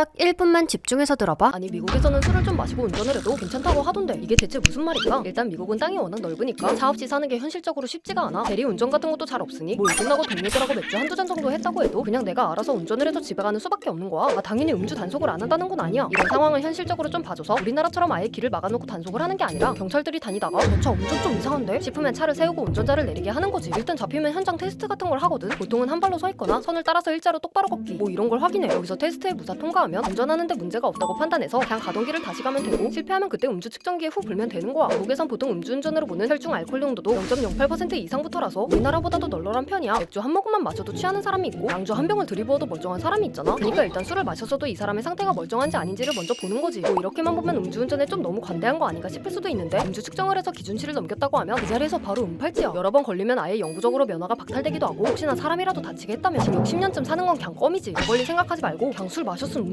딱 1분만 집중해서 들어봐. 아니 미국에서는 술을 좀 마시고 운전을 해도 괜찮다고 하던데 이게 대체 무슨 말일까? 일단 미국은 땅이 워낙 넓으니까 차 없이 사는 게 현실적으로 쉽지가 않아. 대리 운전 같은 것도 잘 없으니 뭐 끝나고 동료들하고 맥주 한두 잔 정도 했다고 해도 그냥 내가 알아서 운전을 해서 집에 가는 수밖에 없는 거야. 아 당연히 음주 단속을 안 한다는 건 아니야. 이런 상황을 현실적으로 좀 봐줘서 우리나라처럼 아예 길을 막아놓고 단속을 하는 게 아니라 경찰들이 다니다가 저 차 운전 좀 이상한데? 싶으면 차를 세우고 운전자를 내리게 하는 거지. 일단 잡히면 현장 테스트 같은 걸 하거든. 보통은 한 발로 서 있거나 선을 따라서 일자로 똑바로 걷기. 뭐 이런 걸 확인해. 여기서 테스트에 무사 통과하면 운전하는데 문제가 없다고 판단해서 그냥 가던 길을 다시 가면 되고 실패하면 그때 음주 측정기에 후 불면 되는 거야. 미국에선 보통 음주운전으로 보는 혈중 알코올 농도도 0.08% 이상부터라서 우리나라보다도 널널한 편이야. 맥주 한 모금만 마셔도 취하는 사람이 있고 양주 한 병을 들이부어도 멀쩡한 사람이 있잖아. 그러니까 일단 술을 마셔서도 이 사람의 상태가 멀쩡한지 아닌지를 먼저 보는 거지. 뭐 이렇게만 보면 음주운전에 좀 너무 관대한 거 아닌가 싶을 수도 있는데 음주 측정을 해서 기준치를 넘겼다고 하면 그 자리에서 바로 음팔찌야. 여러 번 걸리면 아예 영구적으로 면허가 박탈되기도 하고 혹시나 사람이라도 다치게 했다면 징역 10년쯤 사는 건 그냥 껌이지. 더 걸릴 생각하지 말고 그냥 술 마셨으면